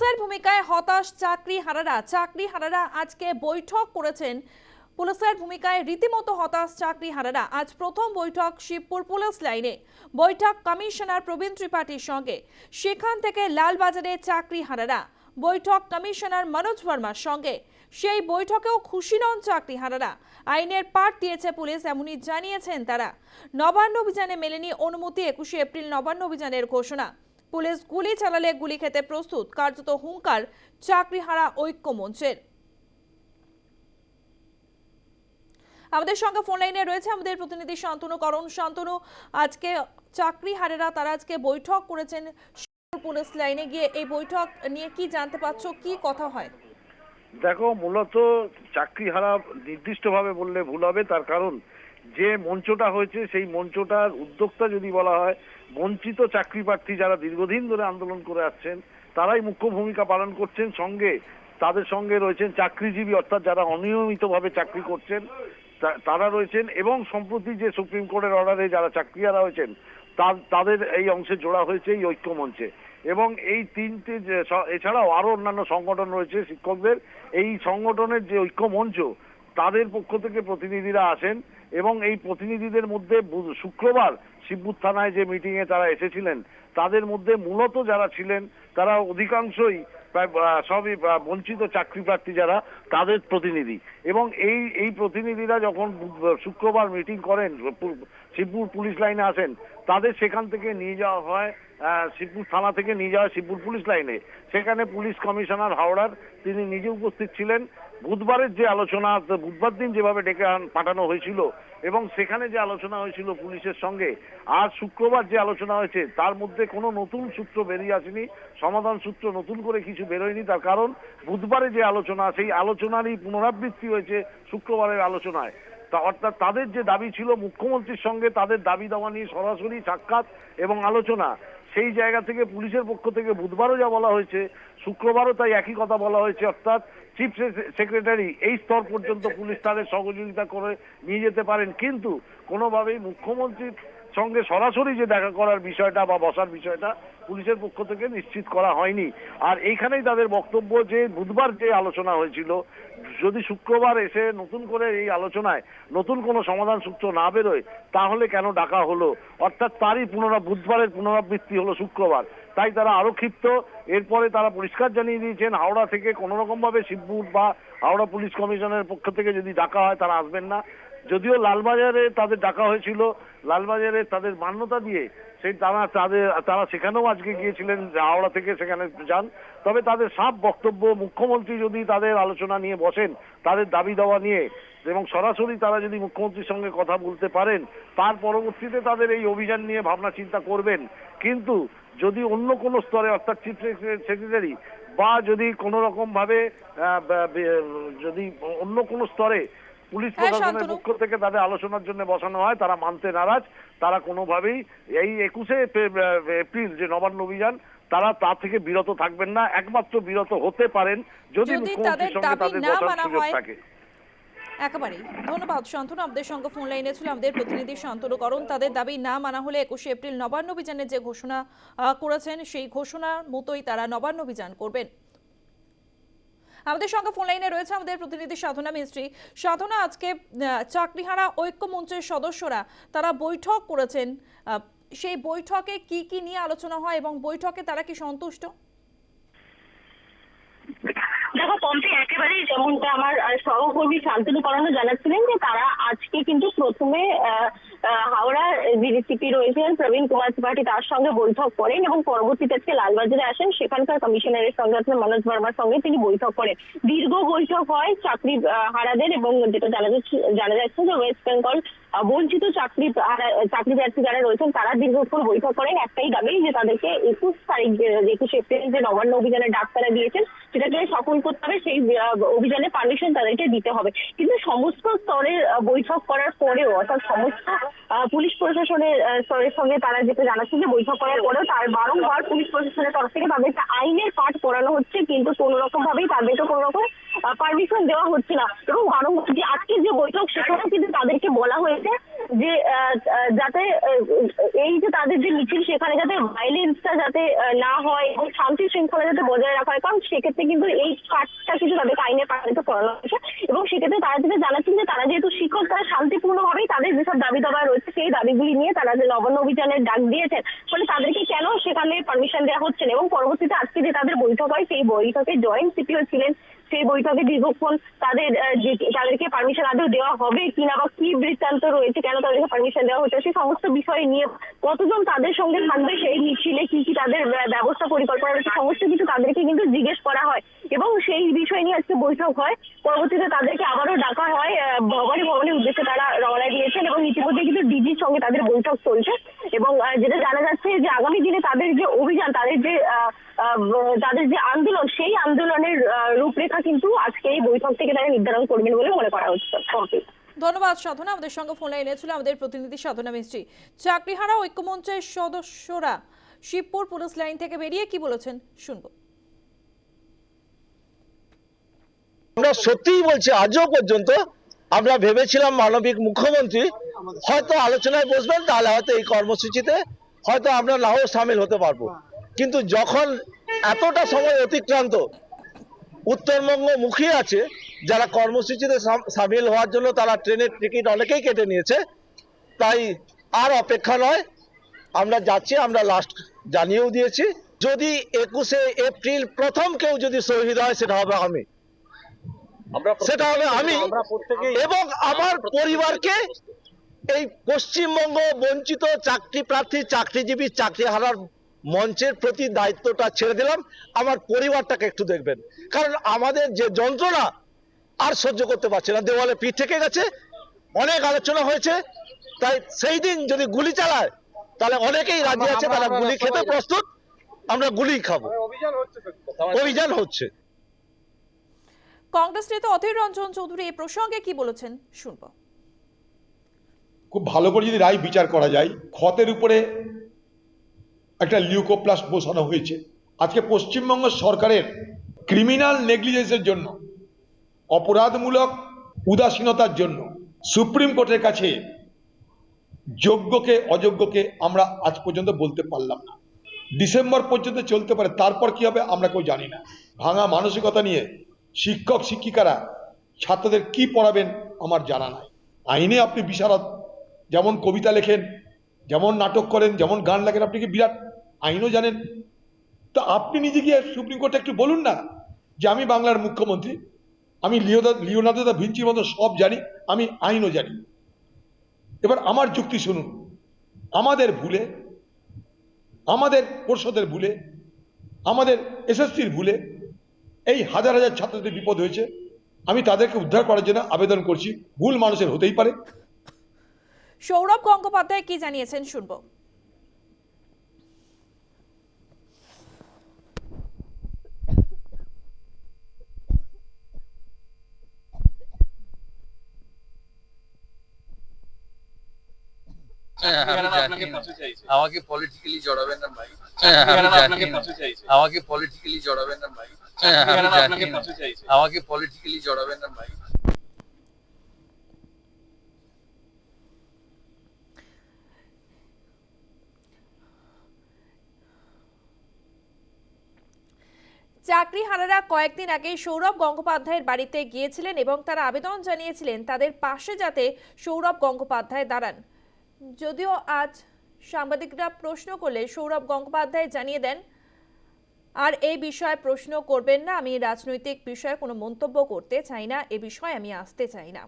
পুলিশের ভূমিকায় হতাশ চাকরি হারারা চাকরি হারারা আজকে বৈঠক করেছেন। পুলিশের ভূমিকায় রীতিমতো হতাশ চাকরি হারারা আজ প্রথম বৈঠক শিবপুর পুলিশ লাইনে। বৈঠক কমিশনার প্রবীণ ত্রিপাঠীর সঙ্গে। সেখান থেকে লালবাজারে চাকরি হারারা বৈঠক কমিশনার মনোজ ভার্মার সঙ্গে। সেই বৈঠকেও খুশি নন চাকরি হারারা আইনের পাঠ দিয়েছে পুলিশ, এমনই জানিয়েছেন তারা। নবান্ন অভিযানে মেলেনি অনুমতি, একুশে এপ্রিল নবান্ন অভিযানের ঘোষণা। পুলিশ গুলি চালালে গুলি খেতে প্রস্তুত, কার্যত হুঙ্কার, চাকরিহারা ঐক্য মঞ্চের আমাদের সঙ্গে ফোন লাইনে রয়েছে আমাদের প্রতিনিধি শান্তনু করণ। শান্তনু, আজকে চাকরি হারেরা তারা আজকে বৈঠক করেছেন পুলিশ লাইনে গিয়ে এই বৈঠক নিয়ে কি জানতে পারছ, কি কথা হয়? দেখো, মূলত চাকরি হারা নির্দিষ্টভাবে বললে ভুল হবে, তার কারণ যে মঞ্চটা হয়েছে, সেই মঞ্চটার উদ্যোক্তা যদি বলা হয়, বঞ্চিত চাকরি প্রার্থী যারা দীর্ঘদিন ধরে আন্দোলন করে আসছেন, তারাই মুখ্য ভূমিকা পালন করছেন। সঙ্গে তাদের সঙ্গে রয়েছেন চাকরিজীবী, অর্থাৎ যারা অনিয়মিতভাবে চাকরি করছেন তারা রয়েছেন এবং সম্প্রতি যে সুপ্রিম কোর্টের অর্ডারে যারা চাকরিয়ারা হয়েছেন তাদের এই অংশে জোড়া হয়েছে এই ঐক্য মঞ্চে। এবং এই তিনটে এছাড়াও আরও অন্যান্য সংগঠন রয়েছে শিক্ষকদের। এই সংগঠনের যে ঐক্য মঞ্চ, তাদের পক্ষ থেকে প্রতিনিধিরা আসেন। এবং এই প্রতিনিধিদের মধ্যে শুক্রবার শিবপুর থানায় যে মিটিং এ তারা এসেছিলেন, তাদের মধ্যে মূলত যারা ছিলেন, তারা অধিকাংশই প্রায় সবই বঞ্চিত চাকরি প্রার্থী যারা, তাদের প্রতিনিধি। এবং এই এই প্রতিনিধিরা যখন শুক্রবার মিটিং করেন শিবপুর পুলিশ লাইনে আসেন, তাদের সেখান থেকে নিয়ে যাওয়া হয় শিবপুর থানা থেকে নিয়ে যাওয়া শিবপুর পুলিশ লাইনে। সেখানে পুলিশ কমিশনার হাওড়ার, তিনি নিজে উপস্থিত ছিলেন বুধবারের যে আলোচনা বুধবার দিন যেভাবে ডেকে পাঠানো হয়েছিল এবং সেখানে যে আলোচনা হয়েছিল পুলিশের সঙ্গে, আজ শুক্রবার যে আলোচনা হয়েছে, তার মধ্যে কোনো নতুন সূত্র বেরিয়ে আসেনি, সমাধান সূত্র নতুন করে কিছু বেরোয়নি, তার কারণ বুধবারে যে আলোচনা, সেই আলোচনারই পুনরাবৃত্তি হয়েছে শুক্রবারের আলোচনায়। তা অর্থাৎ তাদের যে দাবি ছিল, মুখ্যমন্ত্রীর সঙ্গে তাদের দাবি দাওয়া নিয়ে সরাসরি সাক্ষাৎ এবং আলোচনা। সেই জায়গা থেকে পুলিশের পক্ষ থেকে বুধবারও যা বলা হয়েছে, শুক্রবারও তাই একই কথা বলা হয়েছে, অর্থাৎ চিফ সেক্রেটারি এই স্তর পর্যন্ত পুলিশ তাদের সহযোগিতা করে নিয়ে যেতে পারেন। কিন্তু কোনোভাবেই মুখ্যমন্ত্রীর সঙ্গে সরাসরি যে দেখা করার বিষয়টা বা বসার বিষয়টা পুলিশের পক্ষ থেকে নিশ্চিত করা হয়নি। আর এইখানেই তাদের বক্তব্য যে, বুধবার যে আলোচনা হয়েছিল, যদি শুক্রবার এসে নতুন করে এই আলোচনায় নতুন কোনো সমাধান সূত্র না বেরোয়, তাহলে কেন ডাকা হলো? অর্থাৎ তারই পুনরা, বুধবারের পুনরাবৃত্তি হলো শুক্রবার। তাই তারা আরও ক্ষিপ্ত। এরপরে তারা পরিষ্কার জানিয়ে দিয়েছেন, হাওড়া থেকে কোনো রকম ভাবে শিবপুর বা হাওড়া পুলিশ কমিশনের পক্ষ থেকে যদি ডাকা হয়, তারা আসবেন না। যদিও লালবাজারে তাদের ডাকা হয়েছিল, লালবাজারে তাদের মান্যতা দিয়ে সেই তারা তাদের, তারা সেখানেও আজকে গিয়েছিলেন হাওড়া থেকে সেখানে যান। তবে তাদের সাফ বক্তব্য, মুখ্যমন্ত্রী যদি তাদের আলোচনা নিয়ে বসেন, তাদের দাবি দেওয়া নিয়ে, এবং সরাসরি তারা যদি মুখ্যমন্ত্রীর সঙ্গে কথা বলতে পারেন, তার পরবর্তীতে তাদের এই অভিযান নিয়ে ভাবনা চিন্তা করবেন। কিন্তু যদি অন্য কোনো স্তরে, অর্থাৎ চিফ সেক্রেটারি বা যদি কোনো রকম ভাবে যদি অন্য কোনো স্তরে পুলিশ হ্যাঁ, প্রশাসনের পক্ষ থেকে তাদের আলোচনার জন্য বসানো হয় তারা মানতে নারাজ তারা কোনোভাবেই এই একুশে এপ্রিল যে নবান্ন অভিযান তারা তা থেকে বিরত থাকবেন না একমাত্র বিরত হতে পারেন যদি মুখ্যমন্ত্রীর সঙ্গে তাদের না বসার মানা সুযোগ থাকে। একেবারেই। ধন্যবাদ শান্তনু। আমাদের সঙ্গে ফোন লাইনে ছিল আমাদের প্রতিনিধি শান্তনু করণ। তাদের দাবি না মানা হলে একুশে এপ্রিল নবান্ন অভিযানের যে ঘোষণা করেছেন সেই ঘোষণার মতোই তারা নবান্ন অভিযান করবেন। আমাদের সঙ্গে ফোন লাইনে রয়েছে আমাদের প্রতিনিধি সাধনা মিস্ত্রি। সাধনা, আজকে চাকরিহারা ঐক্য মঞ্চের সদস্যরা তারা বৈঠক করেছেন। সেই বৈঠকে কি কি নিয়ে আলোচনা হয় এবং বৈঠকে তারা কি সন্তুষ্ট? পম্পি একেবারেই যেমনটা আমার সহকর্মী শান্তনু করানো জানাচ্ছিলেন যে তারা আজকে কিন্তু প্রথমে হাওড়ার ডিসিপি রয়েছেন প্রবীণ কুমার ত্রিপাঠী, তার সঙ্গে বৈঠক করেন এবং পরবর্তীতে আজকে লালবাজারে আসেন। সেখানকার কমিশনারের সঙ্গে অর্থাৎ মনোজ বর্মার সঙ্গে তিনি বৈঠক করেন। দীর্ঘ বৈঠক হয় চাকরি হারাদের এবং যেটা জানা যাচ্ছে জানা যাচ্ছে যে ওয়েস্ট বেঙ্গল বঞ্চিত চাকরি চাকরি প্রার্থী যারা রয়েছেন তারা দীর্ঘক্ষণ বৈঠক করেন। একটাই দাবি যে তাদেরকে একুশ তারিখ একুশ এপ্রিল যে নবান্ন অভিযানের ডাক তারা দিয়েছেন, সেটাকে সফল করতে হবে সেই অভিযানে পারমিশন তাদেরকে দিতে হবে। কিন্তু সমস্ত স্তরের বৈঠক করার পরেও, অর্থাৎ সমস্ত পুলিশ প্রশাসনের স্তরের সঙ্গে তারা যেটা জানাচ্ছে যে বৈঠক করার পরেও তার বারংবার পুলিশ প্রশাসনের তরফ থেকে তাদেরকে আইনের পাঠ করানো হচ্ছে, কিন্তু কোনো রকম ভাবেই তাদেরকে কোনো রকম পারমিশন দেওয়া হচ্ছে না। এবং বারংবার যে আজকের যে বৈঠক, সেখানেও কিন্তু তাদেরকে বলা হয়েছে যে যাতে এই যে তাদের যে মিছিল সেখানে যাতে ভাইলেন্সটা যাতে না হয় এবং শান্তি শৃঙ্খলা যাতে বজায় রাখা হয়, কারণ সেক্ষেত্রে কিন্তু এই কাজটা কিন্তু তাদেরকে আইনে পালিত করানো হয়েছে এবং সেক্ষেত্রে তারা যেটা জানাচ্ছেন যে তারা যেহেতু শিক্ষক, তারা শান্তিপূর্ণভাবেই তাদের যেসব দাবি দাবা রয়েছে, সেই দাবিগুলি নিয়ে তারা যে নবান্ন অভিযানের ডাক দিয়েছেন, ফলে তাদেরকে কেন সেখানে পারমিশন দেওয়া হচ্ছে এবং পরবর্তীতে আজকে যে তাদের বৈঠক হয়, সেই বৈঠকে জয়েন্ট সিপিও ছিলেন সেই বৈঠকে দীর্ঘক্ষণ তাদের তাদেরকে পারমিশন আদৌ দেওয়া হবে কিনা বা কি বৃত্তান্ত রয়েছে, কেন তাদেরকে পারমিশন দেওয়া হচ্ছে সেই সমস্ত বিষয় নিয়ে কতজন তাদের সঙ্গে থাকবে, সেই মিছিলে কি কি তাদের ব্যবস্থা পরিকল্পনা রয়েছে, সমস্ত কিছু তাদেরকে কিন্তু জিজ্ঞেস করা হয়। এবং সেই বিষয় নিয়ে আজকে বৈঠক হয়, পরবর্তীতে তাদেরকে আবারও ডাকা হয় ভবানী ভবনের উদ্দেশ্যে তারা রওনা দিয়েছেন এবং ইতিমধ্যে কিন্তু ডিজির সঙ্গে তাদের বৈঠক চলছে। এবং যেটা জানা যাচ্ছে যে আগামী দিনে তাদের যে অভিযান, তাদের যে তাদের যে আন্দোলন সেই আন্দোলনের রূপরেখা কিন্তু আজকে এই বৈঠক থেকে তারা নির্ধারণ করবেন বলে মনে করা হচ্ছে। ধন্যবাদ সাধনা। আমাদের সঙ্গে ফোন লাইনে ছিল আমাদের প্রতিনিধি সাধনা মিস্ত্রি। চাকরিহারা ঐক্যমঞ্চের সদস্যরা শিবপুর পুলিশ লাইন থেকে বেরিয়ে কি বলেছেন শুনব। আমরা সত্যিই বলছি আজও পর্যন্ত আমরা ভেবেছিলাম মানবিক মুখ্যমন্ত্রী হয়তো আলোচনায় বসবেন তাহলে হয়তো এই কর্মসূচিতে হয়তো আমরা নাও সামিল হতে পারব। কিন্তু যখন এতটা সময় অতিক্রান্ত উত্তরবঙ্গ মুখী আছে যারা কর্মসূচিতে সামিল হওয়ার জন্য তারা ট্রেনের টিকিট অনেকেই কেটে নিয়েছে তাই আর অপেক্ষা নয়। আমরা যাচ্ছি আমরা লাস্ট জানিয়েও দিয়েছি। যদি একুশে এপ্রিল প্রথম কেউ যদি শহীদ হয় সেটা হবে আমি। সেটা হবে আমি এবং আমার পরিবারকে এই পশ্চিমবঙ্গ বঞ্চিত চাকরি প্রার্থী চাকরিজীবী চাকরি হারার মঞ্চের প্রতি দায়িত্বটা ছেড়ে দিলাম। আমার পরিবারটাকে একটু দেখবেন। কারণ আমাদের যে যন্ত্রণা আর সহ্য করতে পারছে না। দেওয়ালে পিঠ থেকে গেছে অনেক আলোচনা হয়েছে। তাই সেই দিন যদি গুলি চালায় তাহলে অনেকেই রাজি আছে তারা গুলি খেতে প্রস্তুত আমরা গুলি খাব। অভিযান হচ্ছে। কংগ্রেস নেতা অধীর রঞ্জন চৌধুরী এই প্রসঙ্গে কি বলেছেন শুনব। খুব ভালো করে যদি রায় বিচার করা যায় ক্ষতের উপরে একটা লিউকোপ্লাস্ট বসানো হয়েছে। আজকে পশ্চিমবঙ্গ সরকারের ক্রিমিনাল নেগলিজেন্সের জন্য, অপরাধমূলক উদাসীনতার জন্য সুপ্রিম কোর্টের কাছে যোগ্যকে অযোগ্যকে আমরা আজ পর্যন্ত বলতে পারলাম না। ডিসেম্বর পর্যন্ত চলতে পারে, তারপর কি হবে আমরা কেউ জানি না। ভাঙা মানসিকতা নিয়ে শিক্ষক, শিক্ষিকারা ছাত্রদের কি পড়াবেন আমার জানা নাই। আইনে আপনি বিশারদ, যেমন কবিতা লেখেন, যেমন নাটক করেন, যেমন গান লেখেন, আপনি কি বিরাট আইনও জানেন। তো আপনি নিজে গিয়ে সুপ্রিম কোর্টে একটু বলুন না যে আমি বাংলার মুখ্যমন্ত্রী, আমি লিওদা লিওনার্দো দা ভিঞ্চির মতো সব জানি, আমি আইনও জানি। এবার আমার যুক্তি শুনুন। আমাদের ভুলে, আমাদের পর্ষদের ভুলে, আমাদের এসএসসির ভুলে এই হাজার হাজার ছাত্রদের বিপদ হয়েছে। আমি তাদেরকে উদ্ধার করার জন্য আবেদন করছি। ভুল মানুষের হতেই পারে। সৌরভ গঙ্গোপাধ্যায় কি জানিয়েছেন শুনব হ্যাঁ, আমি ম্যাডাম জানি আপনাকে না। পথে চাইছে আমাকে পলিটিক্যালি জড়াবেন না ভাই। হ্যাঁ, আমাকে পলিটিক্যালি জড়াবেন না ভাই। হ্যাঁ, আমাকে পলিটিক্যালি জড়াবেন না ভাই। চাকরিহারারা কয়েকদিন আগে সৌরভ গঙ্গোপাধ্যায়ের বাড়িতে গিয়েছিলেন এবং তারা আবেদন জানিয়েছিলেন তাদের পাশে যাতে সৌরভ গঙ্গোপাধ্যায় দাঁড়ান। যদিও আজ সাংবাদিকরা প্রশ্ন করলে সৌরভ গঙ্গোপাধ্যায় জানিয়ে দেন, আর এই বিষয়ে প্রশ্ন করবেন না, আমি রাজনৈতিক বিষয়ে কোনো মন্তব্য করতে চাই না, এ বিষয়ে আমি আসতে চাই না।